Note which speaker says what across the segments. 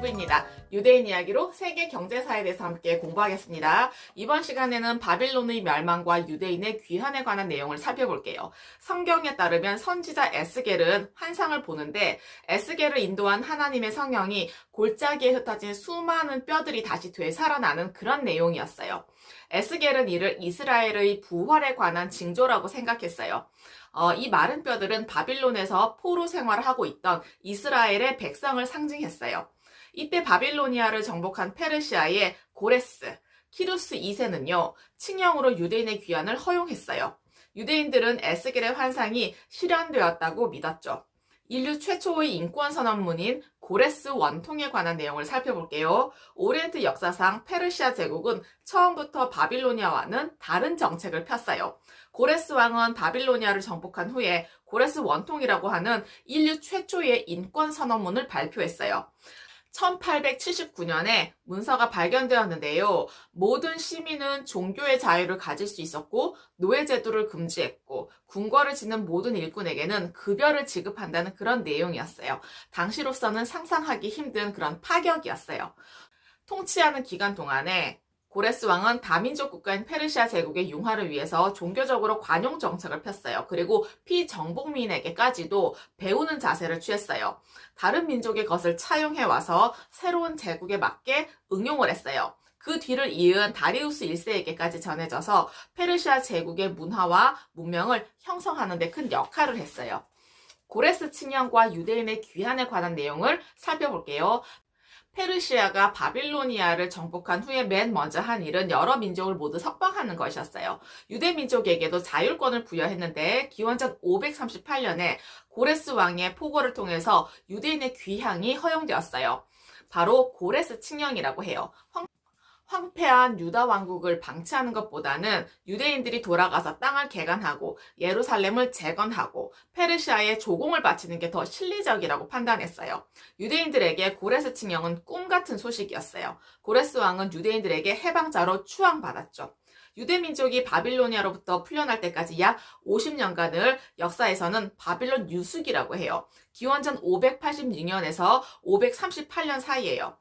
Speaker 1: 본부입니다. 유대인 이야기로 세계 경제사에 대해서 함께 공부하겠습니다. 이번 시간에는 바빌론의 멸망과 유대인의 귀환에 관한 내용을 살펴볼게요. 성경에 따르면 선지자 에스겔은 환상을 보는데 에스겔을 인도한 하나님의 성령이 골짜기에 흩어진 수많은 뼈들이 다시 되살아나는 그런 내용이었어요. 에스겔은 이를 이스라엘의 부활에 관한 징조라고 생각했어요. 어, 이 마른 뼈들은 바빌론에서 포로 생활을 하고 있던 이스라엘의 백성을 상징했어요. 이때 바빌로니아를 정복한 페르시아의 고레스, 키루스 2세는요, 칭령으로 유대인의 귀환을 허용했어요. 유대인들은 에스겔의 환상이 실현되었다고 믿었죠. 인류 최초의 인권 선언문인 고레스 원통에 관한 내용을 살펴볼게요. 오리엔트 역사상 페르시아 제국은 처음부터 바빌로니아와는 다른 정책을 폈어요. 고레스 왕은 바빌로니아를 정복한 후에 고레스 원통이라고 하는 인류 최초의 인권 선언문을 발표했어요. 1879년에 문서가 발견되었는데요. 모든 시민은 종교의 자유를 가질 수 있었고 노예제도를 금지했고 궁궐을 짓는 모든 일꾼에게는 급여를 지급한다는 그런 내용이었어요. 당시로서는 상상하기 힘든 그런 파격이었어요. 통치하는 기간 동안에 고레스 왕은 다민족 국가인 페르시아 제국의 융화를 위해서 종교적으로 관용 정책을 폈어요. 그리고 피정복민에게까지도 배우는 자세를 취했어요. 다른 민족의 것을 차용해 와서 새로운 제국에 맞게 응용을 했어요. 그 뒤를 이은 다리우스 1세에게까지 전해져서 페르시아 제국의 문화와 문명을 형성하는 데 큰 역할을 했어요. 고레스 칭령과 유대인의 귀환에 관한 내용을 살펴볼게요. 페르시아가 바빌로니아를 정복한 후에 맨 먼저 한 일은 여러 민족을 모두 석방하는 것이었어요. 유대 민족에게도 자율권을 부여했는데 기원전 538년에 고레스 왕의 포고를 통해서 유대인의 귀향이 허용되었어요. 바로 고레스 칭령이라고 해요. 황, 황폐한 유다 왕국을 방치하는 것보다는 유대인들이 돌아가서 땅을 개간하고 예루살렘을 재건하고 페르시아에 조공을 바치는 게 더 실리적이라고 판단했어요. 유대인들에게 고레스 칭령은 꿈 같은 소식이었어요. 고레스 왕은 유대인들에게 해방자로 추앙받았죠. 유대 민족이 바빌로니아로부터 풀려날 때까지 약 50년간을 역사에서는 바빌론 유숙이라고 해요. 기원전 586년에서 538년 사이예요.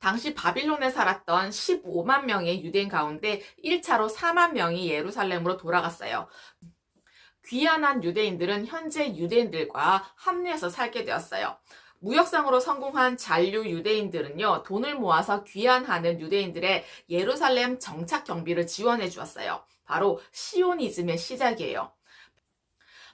Speaker 1: 당시 바빌론에 살았던 15만 명의 유대인 가운데 1차로 4만 명이 예루살렘으로 돌아갔어요. 귀환한 유대인들은 현재 유대인들과 합류해서 살게 되었어요. 무역상으로 성공한 잔류 유대인들은요, 돈을 모아서 귀환하는 유대인들의 예루살렘 정착 경비를 지원해 주었어요. 바로 시오니즘의 시작이에요.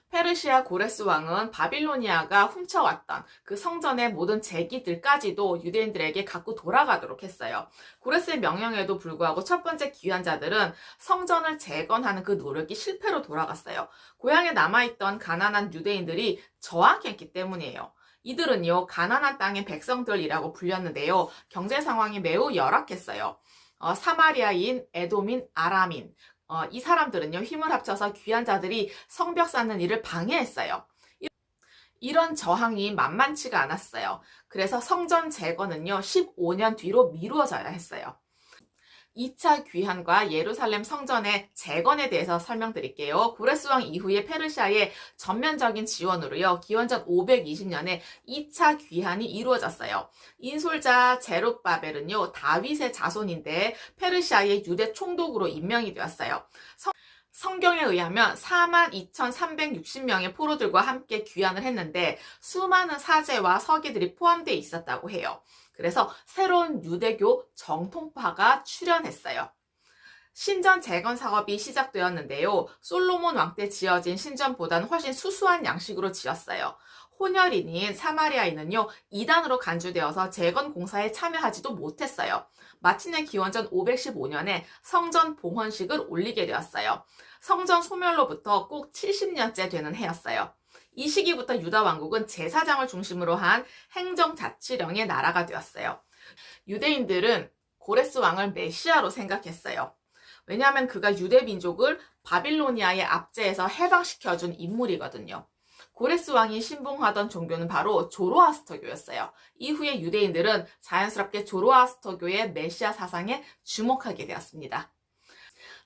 Speaker 1: 페르시아 고레스 왕은 바빌로니아가 훔쳐왔던 그 성전의 모든 재기들까지도 유대인들에게 갖고 돌아가도록 했어요. 고레스의 명령에도 불구하고 첫 번째 귀환자들은 성전을 재건하는 그 노력이 실패로 돌아갔어요. 고향에 남아있던 가난한 유대인들이 저항했기 때문이에요. 이들은요, 가난한 땅의 백성들이라고 불렸는데요. 경제 상황이 매우 열악했어요. 어, 사마리아인, 에도민, 아람인, 어, 이 사람들은요, 힘을 합쳐서 귀한 자들이 성벽 쌓는 일을 방해했어요. 이런 저항이 만만치가 않았어요. 그래서 성전 재건은요, 15년 뒤로 미루어져야 했어요. 2차 귀환과 예루살렘 성전의 재건에 대해서 설명드릴게요. 고레스 왕 이후에 페르시아의 전면적인 지원으로요. 기원전 520년에 2차 귀환이 이루어졌어요. 인솔자 제롯바벨은요. 다윗의 자손인데 페르시아의 유대 총독으로 임명이 되었어요. 성, 성경에 의하면 42,360명의 포로들과 함께 귀환을 했는데 수많은 사제와 서기들이 포함되어 있었다고 해요. 그래서 새로운 유대교 정통파가 출현했어요. 신전 재건 사업이 시작되었는데요. 솔로몬 왕 때 지어진 신전보다는 훨씬 수수한 양식으로 지었어요. 혼혈인인 사마리아인은요, 이단으로 간주되어서 재건 공사에 참여하지도 못했어요. 마침내 기원전 515년에 성전 봉헌식을 올리게 되었어요. 성전 소멸로부터 꼭 70년째 되는 해였어요. 이 시기부터 유다 왕국은 제사장을 중심으로 한 행정자치령의 나라가 되었어요. 유대인들은 고레스 왕을 메시아로 생각했어요. 왜냐하면 그가 유대 민족을 바빌로니아의 압제에서 해방시켜준 인물이거든요. 고레스 왕이 신봉하던 종교는 바로 조로아스터교였어요. 이후에 유대인들은 자연스럽게 조로아스터교의 메시아 사상에 주목하게 되었습니다.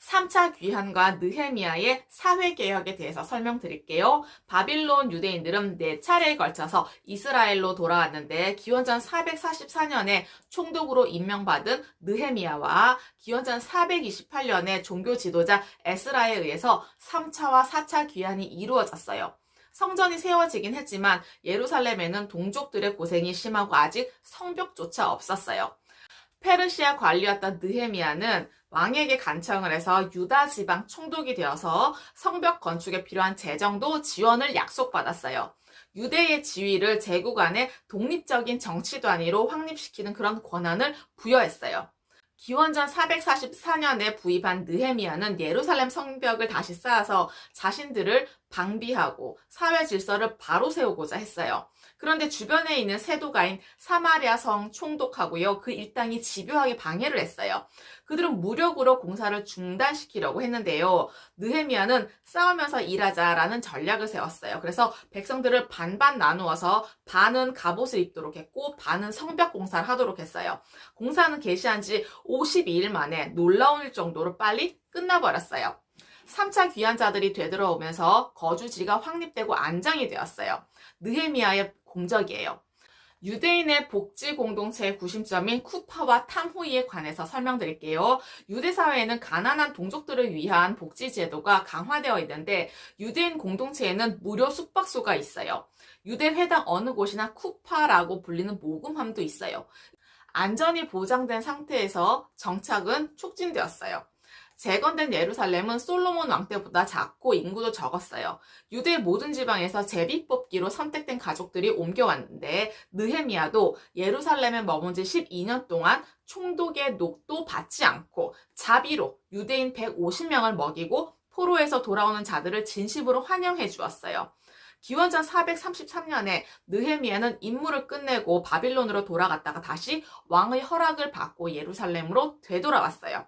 Speaker 1: 3차 귀환과 느헤미야의 사회개혁에 대해서 설명드릴게요. 바빌론 유대인들은 네 차례에 걸쳐서 이스라엘로 돌아왔는데 기원전 444년에 총독으로 임명받은 느헤미야와 기원전 428년에 종교 지도자 에스라에 의해서 3차와 4차 귀환이 이루어졌어요. 성전이 세워지긴 했지만 예루살렘에는 동족들의 고생이 심하고 아직 성벽조차 없었어요. 페르시아 관리였던 느헤미야는 왕에게 간청을 해서 유다 지방 총독이 되어서 성벽 건축에 필요한 재정도 지원을 약속받았어요. 유대의 지위를 제국 안에 독립적인 정치 단위로 확립시키는 그런 권한을 부여했어요. 기원전 444년에 부임한 느헤미야는 예루살렘 성벽을 다시 쌓아서 자신들을 방비하고 사회 질서를 바로 세우고자 했어요. 그런데 주변에 있는 세도가인 사마리아 성 총독하고요. 그 일당이 집요하게 방해를 했어요. 그들은 무력으로 공사를 중단시키려고 했는데요. 느헤미야는 싸우면서 일하자라는 전략을 세웠어요. 그래서 백성들을 반반 나누어서 반은 갑옷을 입도록 했고 반은 성벽 공사를 하도록 했어요. 공사는 개시한 지 52일 만에 놀라운 일 정도로 빨리 끝나버렸어요. 3차 귀환자들이 되돌아오면서 거주지가 확립되고 안정이 되었어요. 느헤미야의 공적이에요. 유대인의 복지 공동체의 구심점인 쿠파와 탐후이에 관해서 설명드릴게요. 유대 사회에는 가난한 동족들을 위한 복지 제도가 강화되어 있는데 유대인 공동체에는 무료 숙박소가 있어요. 유대 회당 어느 곳이나 쿠파라고 불리는 모금함도 있어요. 안전이 보장된 상태에서 정착은 촉진되었어요. 재건된 예루살렘은 솔로몬 왕 때보다 작고 인구도 적었어요. 유대 모든 지방에서 제비 뽑기로 선택된 가족들이 옮겨왔는데 느헤미야도 예루살렘에 머문 지 12년 동안 총독의 녹도 받지 않고 자비로 유대인 150명을 먹이고 포로에서 돌아오는 자들을 진심으로 환영해 주었어요. 기원전 433년에 느헤미야는 임무를 끝내고 바빌론으로 돌아갔다가 다시 왕의 허락을 받고 예루살렘으로 되돌아왔어요.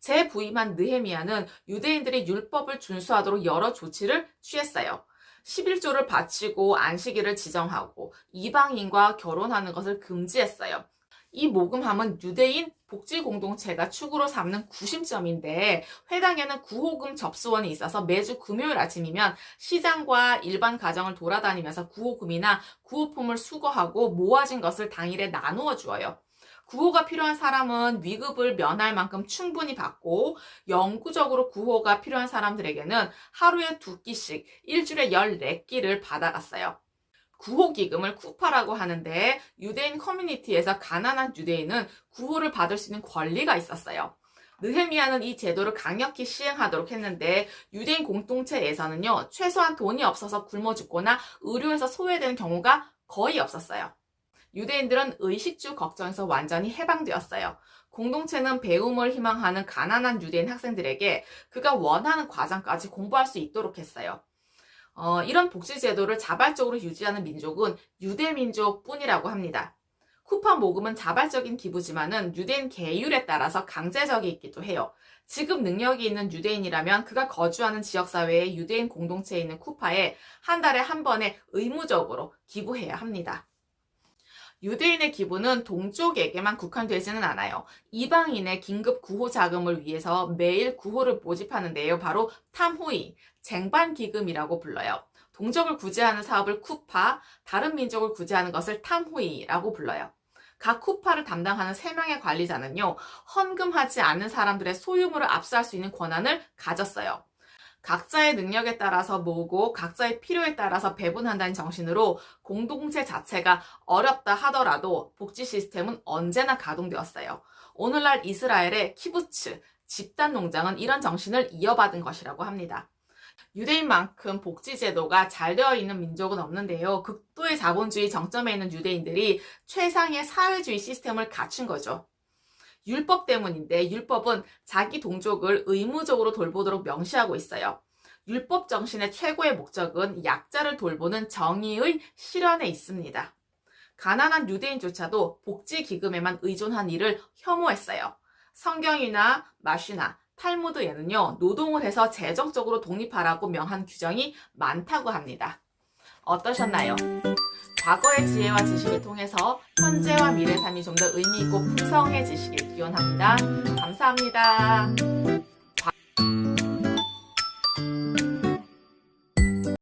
Speaker 1: 재부임한 느헤미야는 유대인들이 율법을 준수하도록 여러 조치를 취했어요. 11조를 바치고 안식일을 지정하고 이방인과 결혼하는 것을 금지했어요. 이 모금함은 유대인 복지 공동체가 축으로 삼는 구심점인데 회당에는 구호금 접수원이 있어서 매주 금요일 아침이면 시장과 일반 가정을 돌아다니면서 구호금이나 구호품을 수거하고 모아진 것을 당일에 나누어 주어요. 구호가 필요한 사람은 위급을 면할 만큼 충분히 받고 영구적으로 구호가 필요한 사람들에게는 하루에 두 끼씩 일주일에 14끼를 받아갔어요. 구호 기금을 쿠파라고 하는데 유대인 커뮤니티에서 가난한 유대인은 구호를 받을 수 있는 권리가 있었어요. 느헤미야는 이 제도를 강력히 시행하도록 했는데 유대인 공동체에서는요 최소한 돈이 없어서 굶어 죽거나 의료에서 소외되는 경우가 거의 없었어요. 유대인들은 의식주 걱정에서 완전히 해방되었어요. 공동체는 배움을 희망하는 가난한 유대인 학생들에게 그가 원하는 과정까지 공부할 수 있도록 했어요. 어, 이런 복지 제도를 자발적으로 유지하는 민족은 유대 민족 뿐이라고 합니다. 쿠파 모금은 자발적인 기부지만은 유대인 계율에 따라서 강제적이기도 해요. 지급 능력이 있는 유대인이라면 그가 거주하는 지역사회의 유대인 공동체에 있는 쿠파에 한 달에 한 번에 의무적으로 기부해야 합니다. 유대인의 기부는 동족에게만 국한되지는 않아요. 이방인의 긴급 구호 자금을 위해서 매일 구호를 모집하는데요. 바로 탐호이, 쟁반기금이라고 불러요. 동족을 구제하는 사업을 쿠파, 다른 민족을 구제하는 것을 탐호이라고 불러요. 각 쿠파를 담당하는 3명의 관리자는요, 헌금하지 않는 사람들의 소유물을 압수할 수 있는 권한을 가졌어요. 각자의 능력에 따라서 모으고 각자의 필요에 따라서 배분한다는 정신으로 공동체 자체가 어렵다 하더라도 복지 시스템은 언제나 가동되었어요. 오늘날 이스라엘의 키부츠, 집단 농장은 이런 정신을 이어받은 것이라고 합니다. 유대인만큼 복지 제도가 잘 되어 있는 민족은 없는데요. 극도의 자본주의 정점에 있는 유대인들이 최상의 사회주의 시스템을 갖춘 거죠. 율법 때문인데 율법은 자기 동족을 의무적으로 돌보도록 명시하고 있어요. 율법 정신의 최고의 목적은 약자를 돌보는 정의의 실현에 있습니다. 가난한 유대인조차도 복지 기금에만 의존한 일을 혐오했어요. 성경이나 마시나 탈무드에는요, 노동을 해서 재정적으로 독립하라고 명한 규정이 많다고 합니다. 어떠셨나요? 과거의 지혜와 지식을 통해서 현재와 미래 삶이 좀 더 의미 있고 풍성해지시길 기원합니다. 감사합니다.